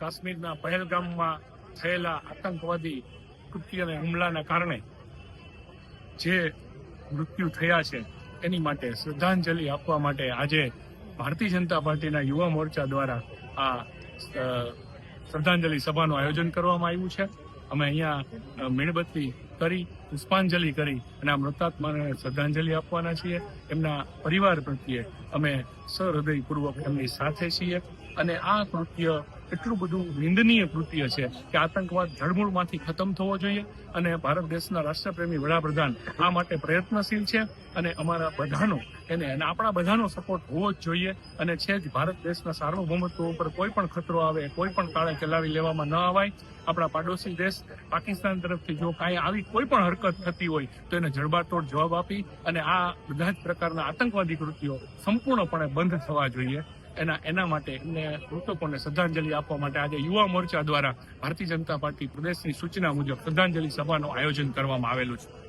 કાશ્મીરના પહેલગામમાં થયેલા આતંકવાદી કૃત્ય અને હુમલાના કારણે જે મૃત્યુ થયા છે, એની માટે શ્રદ્ધાંજલિ આપવા માટે આજે ભારતીય જનતા પાર્ટીના યુવા મોરચા દ્વારા આ શ્રદ્ધાંજલિ સભાનું આયોજન કરવામાં આવ્યું છે. અમે અહીંયા મીણબત્તી કરી, પુષ્પાંજલિ કરી અને આ મૃતાત્માને શ્રદ્ધાંજલિ આપવાના છીએ. એમના પરિવાર પ્રત્યે અમે સહૃદયપૂર્વક એમની સાથે છીએ અને આ કૃત્ય એટલું બધું નિંદનીય કૃત્ય છે કે આતંકવાદ જળમૂળમાંથી ખતમ થવો જોઈએ અને ભારત દેશના રાષ્ટ્રપ્રેમી વડાપ્રધાન આ માટે પ્રયત્નશીલ છે અને અમારા બધાનો એને અને આપણા બધાનો સપોર્ટ હોવો જ જોઈએ અને છે જ ભારત દેશના સાર્વભૌમત્વ ઉપર કોઈ પણ ખતરો આવે, કોઈ પણ કાળે ચલાવી લેવામાં ન આવાય આપણા પાડોશી દેશ પાકિસ્તાન તરફથી જો કાંઈ આવી કોઈ પણ હરકત થતી હોય તો એને જડબાતોડ જવાબ આપી અને આ બધા જ પ્રકારના આતંકવાદી કૃત્યો સંપૂર્ણપણે બંધ થવા જોઈએ. એના એના માટે એમને મૃતકોને શ્રદ્ધાંજલિ આપવા માટે આજે યુવા મોરચા દ્વારા ભારતીય જનતા પાર્ટી પ્રદેશની સૂચના મુજબ શ્રદ્ધાંજલિ સભાનું આયોજન કરવામાં આવેલું છે.